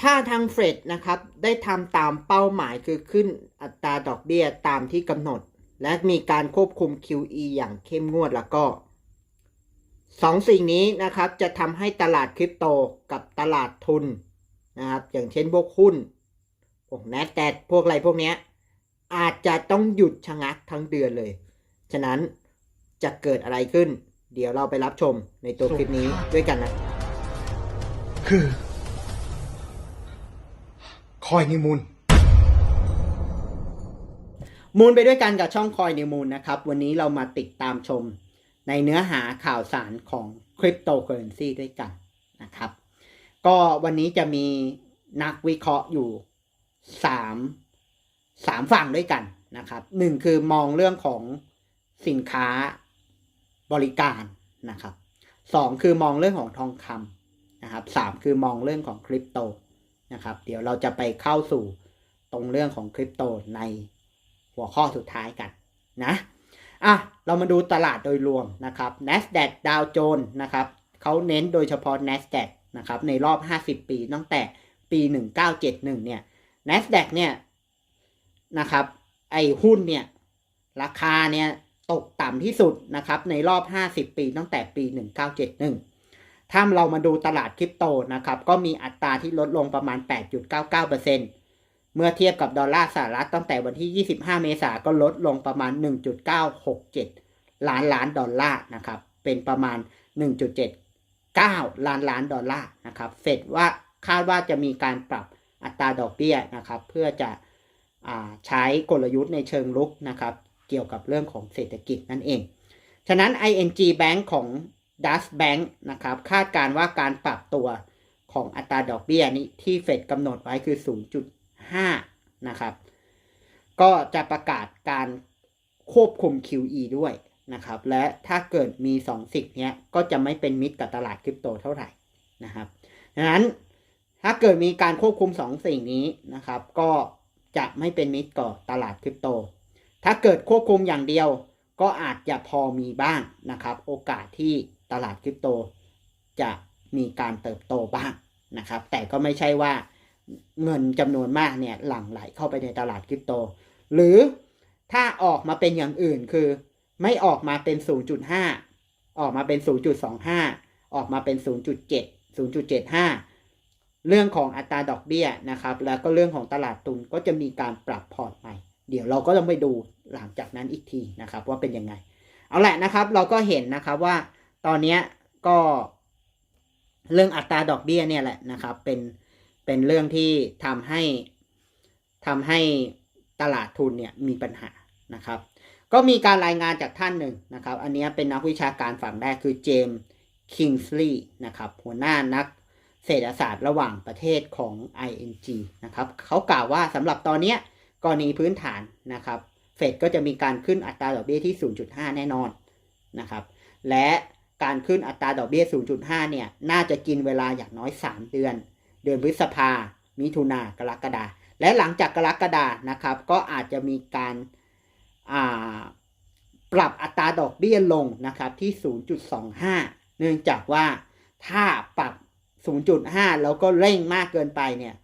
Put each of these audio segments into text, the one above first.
ถ้าทางเฟดนะครับได้ทำตามเป้าหมายคือขึ้นอัตราดอกเบี้ยตามที่กำหนด และมีการควบคุม QE อย่างเข้มงวดแล้วก็สองสิ่งนี้นะครับจะทำให้ตลาดคริปโตกับตลาดทุนนะครับอย่างเช่นพวกหุ้นพวกแนสแตพวกอะไรพวกเนี้ยอาจจะต้องหยุดชะงักทั้งเดือนเลย ฉะนั้นจะเกิดอะไรขึ้น เดี๋ยวเราไปรับชมในตัวคลิปนี้ด้วยกันนะคือ คอยนิมูลมูลไปด้วยกันกับช่องคอยนิมูลนะครับ วันนี้เรามาติดตามชมในเนื้อหาข่าวสารของคริปโตเคอเรนซีด้วยกันนะครับ ก็วันนี้จะมีนักวิเคราะห์อยู่สามสามฝั่งด้วยกันนะครับหนึ่งคือมองเรื่องของสินค้าบริการนะครับสองคือมองเรื่องของทองคำนะครับสามคือมองเรื่องของคริปโต นะครับ เดี๋ยวเราจะไปเข้าสู่ตรงเรื่องของคริปโตในหัวข้อสุดท้ายกันนะอะเรามาดูตลาดโดยรวมนะครับ NASDAQ ดาวโจนส์นะครับเขาเน้นโดยเฉพาะ NASDAQ นะครับในรอบ 50 ปีตั้งแต่ปี 1971 เนี่ย NASDAQ เนี่ยนะครับไอหุ้นเนี่ยราคาเนี่ยตกต่ำที่สุดนะครับในรอบ 50 ปีตั้งแต่ปี 1971 ถ้าเรามาดูตลาดคริปโตนะครับ ก็มีอัตราที่ลดลงประมาณ 8.99%เมื่อเทียบกับดอลลาร์สหรัฐตั้งแต่วันที่ 25 เมษายนก็ลดลงประมาณ 1.967 ล้านล้านดอลลาร์นะครับ เป็นประมาณ 1.79 ล้านล้านดอลลาร์นะครับ เฟดว่าคาดว่าจะมีการปรับอัตราดอกเบี้ยนะครับ เพื่อจะใช้กลยุทธ์ในเชิงลุกนะครับ เกี่ยวกับเรื่องของเศรษฐกิจนั่นเอง ฉะนั้น ING Bank ของ d u s Bank นะครับคาดการว่าการปรับตัวของอัตราดอกเบี้ยนี้ที่เฟดกำหนดไว้คือ 0.5 นะครับ ก็จะประกาศการควบคุม QE ด้วยนะครับ และถ้าเกิดมี 2 สิ่งนี้ก็จะไม่เป็นมิตรกับตลาดคริปโตเท่าไหร่นะครับดังนั้นถ้าเกิดมีการควบคุม 2 สิ่งนี้นะครับ ก็จะไม่เป็นมิตรกับตลาดคริปโต ถ้าเกิดควบคุมอย่างเดียวก็อาจจะพอมีบ้างนะครับ โอกาสที่ ตลาดคริปโตจะมีการเติบโตบ้างนะครับ แต่ก็ไม่ใช่ว่าเงินจำนวนมากเนี่ยหลั่งไหลเข้าไปในตลาดคริปโต หรือถ้าออกมาเป็นอย่างอื่นคือ ไม่ออกมาเป็น 0.5 ออกมาเป็น 0.25 ออกมาเป็น 0.7 0.75 เรื่องของอัตราดอกเบี้ยนะครับ แล้วก็เรื่องของตลาดทุนก็จะมีการปรับพอร์ตใหม่ เดี๋ยวเราก็ต้องไปดูหลังจากนั้นอีกทีนะครับว่าเป็นยังไง เอาแหละนะครับเราก็เห็นนะครับว่า ตอนนี้ก็เรื่องอัตราดอกเบี้ยเนี่ยแหละนะครับ เป็นเป็นเรื่องที่ทำให้ทำให้ตลาดทุนเนี่ยมีปัญหานะครับ ก็มีการรายงานจากท่านหนึ่งนะครับ อันนี้เป็นนักวิชาการฝั่งแรกคือเจมส์คิงส์ลีย์นะครับ หัวหน้านักเศรษฐศาสตร์ระหว่างประเทศของ ING นะครับเขากล่าวว่าสำหรับตอนนี้กรณีพื้นฐานนะครับ เฟดก็จะมีการขึ้นอัตราดอกเบี้ยที่ 0.5 แน่นอนนะครับ และ การขึ้นอัตราดอกเบี้ย 0.5 เนี่ย น่าจะกินเวลาอย่างน้อย 3 เดือน เดือนพฤษภา มิถุนากรกฎาและหลังจากกรกฎานะครับ ก็อาจจะมีการปรับอัตราดอกเบี้ยลงนะครับที่ 0.25 เนื่องจากว่าถ้าปรับ 0.5 แล้วก็เร่งมากเกินไปเนี่ย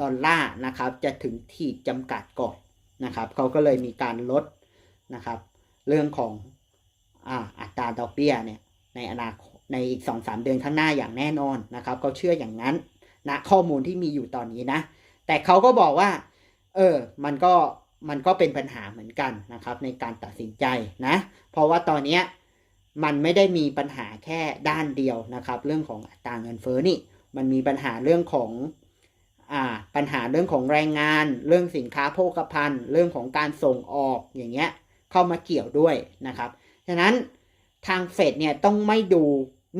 ดอลลาร์นะครับจะถึงขีดจำกัดก่อนนะครับเขาก็เลยมีการลดนะครับ เรื่องของออัตราดอกเบี้ยเนี่ย ในอนาคตในอีกสองสามเดือนข้างหน้าอย่างแน่นอนนะครับเขาเชื่ออย่างนั้นนะข้อมูลที่มีอยู่ตอนนี้นะ แต่เขาก็บอกว่า เออ มันก็มันก็เป็นปัญหาเหมือนกันนะครับ ในการตัดสินใจนะ เพราะว่าตอนนี้มันไม่ได้มีปัญหาแค่ด้านเดียวนะครับ เรื่องของอัตราเงินเฟ้อนี่ มันมีปัญหาเรื่องของอ่าปัญหาเรื่องของแรงงาน เรื่องสินค้าโภคภัณฑ์ เรื่องของการส่งออกอย่างเงี้ยเข้ามาเกี่ยวด้วยนะครับ ฉะนั้น ทางเฟดเนี่ยต้องไม่ดู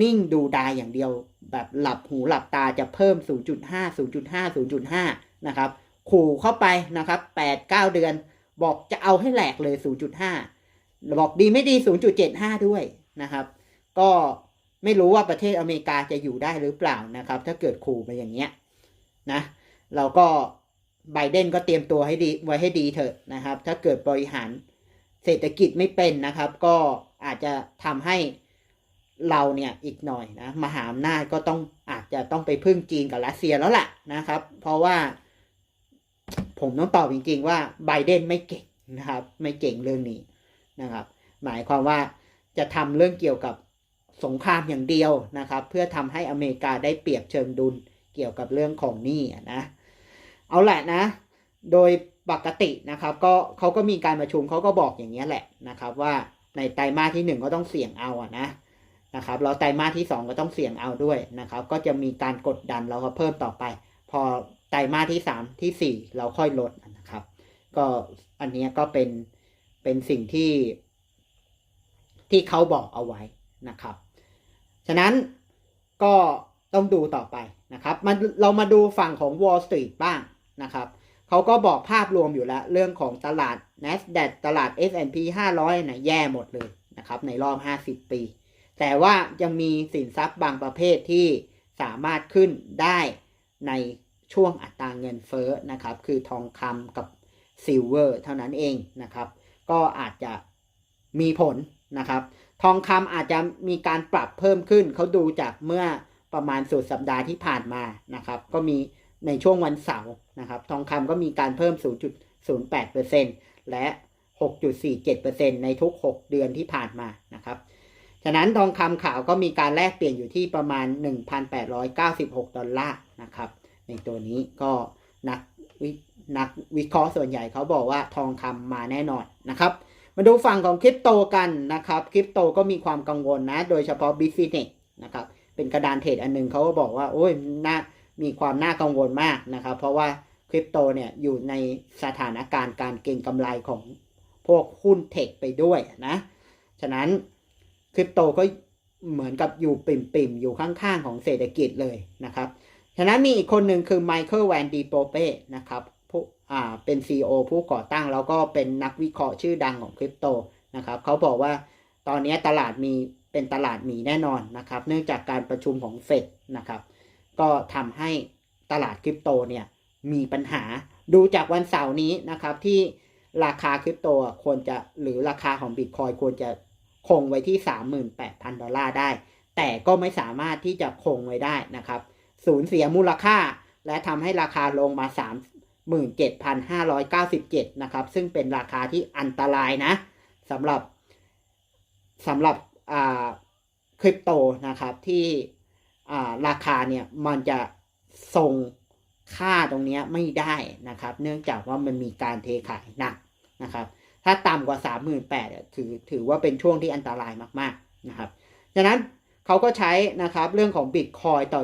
นิ่งดูดายอย่างเดียว แบบหลับหูหลับตาจะเพิ่ม 0.5 0.5 0.5 นะครับ ขู่เข้าไปนะครับ 8 9 เดือน บอกจะเอาให้แหลกเลย 0.5 บอกดีไม่ดี 0.75 ด้วยนะครับ ก็ไม่รู้ว่าประเทศอเมริกาจะอยู่ได้หรือเปล่านะครับ ถ้าเกิดขู่มาอย่างเงี้ยนะเราก็ไบเดนก็เตรียมตัวให้ดีไว้ให้ดีเถอะนะครับ ถ้าเกิดบริหารเศรษฐกิจไม่เป็นนะครับ ก็ อาจจะทำให้เราเนี่ยอีกหน่อยนะมหาอำนาจก็ต้องอาจจะต้องไปพึ่งจีนกับรัสเซียแล้วแหละนะครับ เพราะว่า ผมต้องตอบจริง ๆ ว่าไบเดนไม่เก่งนะครับ ไม่เก่งเรื่องนี้นะครับ หมายความว่าจะทำเรื่องเกี่ยวกับสงครามอย่างเดียวนะครับ เพื่อทำให้อเมริกาได้เปรียบเชิงดุลเกี่ยวกับเรื่องของหนี้นะเอาแหละนะ โดยปกตินะครับ ก็เขาก็มีการประชุมเขาก็บอกอย่างนี้แหละนะครับว่า ในไตรมาสที่หนึ่งก็ต้องเสี่ยงเอาอะนะนะครับแล้วไตรมาสที่สองก็ต้องเสี่ยงเอาด้วยนะครับ ก็จะมีการกดดันเราก็เพิ่มต่อไป พอไตรมาสที่สามที่สี่เราค่อยลดนะครับ ก็อันนี้ก็เป็นเป็นสิ่งที่ ที่เขาบอกเอาไว้นะครับ ฉะนั้นก็ต้องดูต่อไปนะครับมันเรามาดูฝั่งของ Wall Street บ้างนะครับ เขาก็บอกภาพรวมอยู่แล้ว เรื่องของตลาด NASDAQ ตลาด S&P 500นะแย่หมดเลยนะครับในรอบ 50 ปี แต่ว่ายังมีสินทรัพย์บางประเภทที่สามารถขึ้นได้ในช่วงอัตราเงินเฟ้อนะครับ คือทองคำกับซิลเวอร์เท่านั้นเองนะครับ ก็อาจจะมีผลนะครับ ทองคำอาจจะมีการปรับเพิ่มขึ้น เขาดูจากเมื่อประมาณสุดสัปดาห์ที่ผ่านมานะครับ ก็มี ในช่วงวันเสาร์นะครับทองคำก็มีการเพิ่ม 0.08%และ 6.47%ในทุก 6 เดือนที่ผ่านมานะครับฉะนั้นทองคำขาวก็มีการแลกเปลี่ยนอยู่ที่ประมาณ 1,896 ดอลลาร์นะครับในตัวนี้ก็นักวินักวิเคราะห์ส่วนใหญ่เขาบอกว่าทองคำมาแน่นอนนะครับมาดูฝั่งของคริปโตกันนะครับคริปโตก็มีความกังวลนะ โดยเฉพาะ b i t f i n e x นะครับเป็นกระดานเทรดอันหนึงเขาก็บอกว่า โอ้ยน่า มีความน่ากังวลมากนะครับ เพราะว่าคริปโตเนี่ยอยู่ในสถานการณ์การเก็งกำไรของพวกหุ้นเทคไปด้วยนะ ฉะนั้นคริปโตก็เหมือนกับอยู่ปิ่มๆอยู่ข้างๆ ของเศรษฐกิจเลยนะครับ ฉะนั้นมีอีกคนหนึ่งคือไมเคิลแวนดีโปเป้นะครับผู้อ่าเป็น CEO ผู้ก่อตั้งแล้วก็เป็นนักวิเคราะห์ชื่อดังของคริปโตนะครับเขาบอกว่าตอนนี้ตลาดมีเป็นตลาดหมีแน่นอนนะครับ เนื่องจากการประชุมของเฟดนะครับ ก็ทำให้ตลาดคริปโตเนี่ยมีปัญหาดูจากวันเสาร์นี้นะครับที่ราคาคริปโตควรจะหรือราคาของบิตคอยควรจะคงไว้ที่ 38,000 ดอลลาร์ได้ แต่ก็ไม่สามารถที่จะคงไว้ได้นะครับสูญเสียมูลค่า และทำให้ราคาลงมา 37,597 นะครับ ซึ่งเป็นราคาที่อันตรายนะสำหรับสำหรับคริปโตนะครับที่ ราคาเนี่ยมันจะทรงค่าตรงนี้ไม่ได้นะครับ เนื่องจากว่ามันมีการเทขายหนักนะครับ ถ้าต่ำกว่า 38,000ถือถือว่าเป็นช่วงที่อันตรายมากๆนะครับฉะนั้นเขาก็ใช้นะครับเรื่องของ Bitcoin ต่อ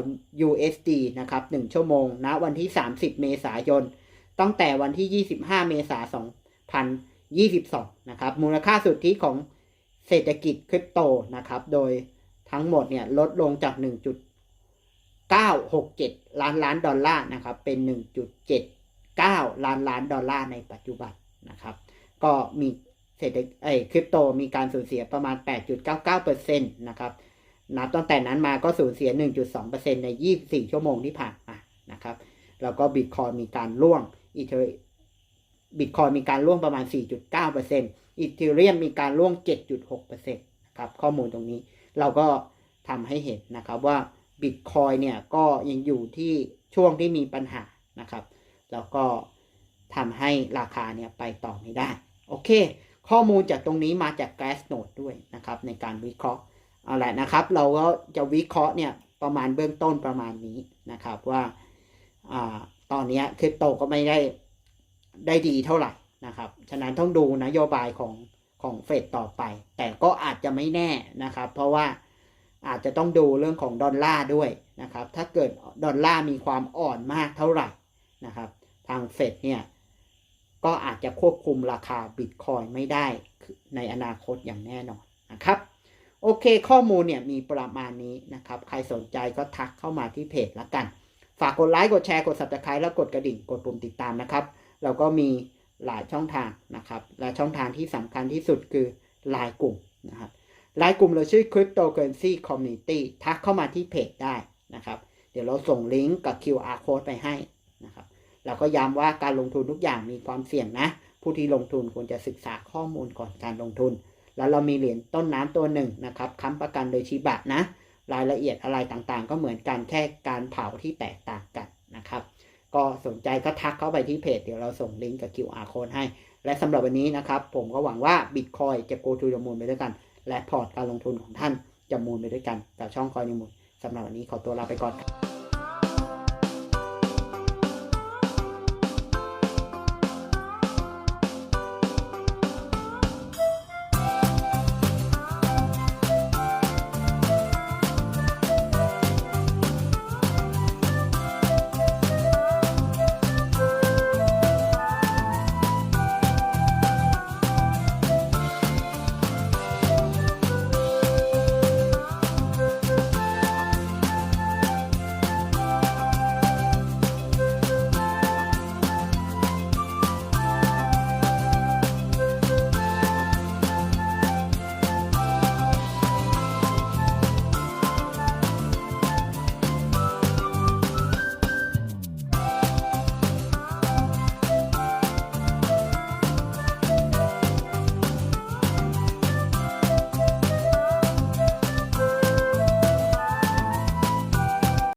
USD นะครับ 1 ชั่วโมงนะวันที่ 30 เมษายน ตั้งแต่วันที่ 25 เมษายน 2022 นะครับ มูลค่าสุทธิของเศรษฐกิจคริปโตนะครับ โดยทั้งหมดเนี่ยลดลงจาก 9.67 ล้านล้านดอลลาร์นะครับเป็น 1.79 ล้านล้านดอลลาร์ในปัจจุบันนะครับก็มีเศรษฐกิจเอ้ยคริปโตมีการสูญเสียประมาณ 8.99%นะครับนับตั้งแต่นั้นมาก็สูญเสีย 1.2%ใน 24 ชั่วโมงที่ผ่านมานะครับแล้วก็บิตคอยมีการร่วงอีเทบิตคอยมีการร่วงประมาณ 4.9%อีเทเรียมมีการร่วง 7.6%นะครับข้อมูลตรงนี้เราก็ทำให้เห็นนะครับว่า บิตคอยเนี่ยก็ยังอยู่ที่ช่วงที่มีปัญหานะครับ แล้วก็ทำให้ราคาเนี่ยไปต่อไม่ได้ โอเค ข้อมูลจากตรงนี้มาจาก Glassnode ด้วยนะครับ ในการวิเคราะห์เอาแหละนะครับ เราก็จะวิเคราะห์เนี่ยประมาณเบื้องต้นประมาณนี้นะครับว่าอ่าตอนนี้คริปโตก็ไม่ได้ได้ดีเท่าไหร่นะครับ ฉะนั้นต้องดูนโยบายของของเฟดต่อไป แต่ก็อาจจะไม่แน่นะครับ เพราะว่า อาจจะต้องดูเรื่องของดอลลาร์ด้วยนะครับถ้าเกิดดอลลาร์มีความอ่อนมากเท่าไหร่นะครับทางเฟดเนี่ยก็อาจจะควบคุมราคาบิตคอยไม่ได้ในอนาคตอย่างแน่นอนนะครับโอเคข้อมูลเนี่ยมีประมาณนี้นะครับ ใครสนใจก็ทักเข้ามาที่เพจละกัน ฝากกดไลค์กดแชร์กด subscribe แล้วกดกระดิ่งกดปุ่มติดตามนะครับ เราก็มีหลายช่องทางนะครับ และช่องทางที่สำคัญที่สุดคือไลน์กลุ่มนะครับ ไลน์กลุ่มเราชื่อ cryptocurrency community ทักเข้ามาที่เพจได้นะครับ เดี๋ยวเราส่งลิงก์กับ QR code ไปให้นะครับเราก็ย้ำว่าการลงทุนทุกอย่างมีความเสี่ยงนะ ผู้ที่ลงทุนควรจะศึกษาข้อมูลก่อนการลงทุน แล้วเรามีเหรียญต้นน้ำตัวหนึ่งนะครับค้ำประกันโดยชิบะนะ รายละเอียดอะไรต่างๆ ก็เหมือนกันแค่การเผาที่แตกต่างกันนะครับ ก็สนใจก็ทักเข้าไปที่เพจ เดี๋ยวเราส่งลิงก์กับ QR code ให้ และสำหรับวันนี้นะครับ ผมก็หวังว่า Bitcoin จะ go to the moon ไปด้วยกัน และพอร์ตการลงทุนของท่านจะมูลไปด้วยกันกับช่องคอยนิมูลสำหรับวันนี้ขอตัวลาไปก่อนครับ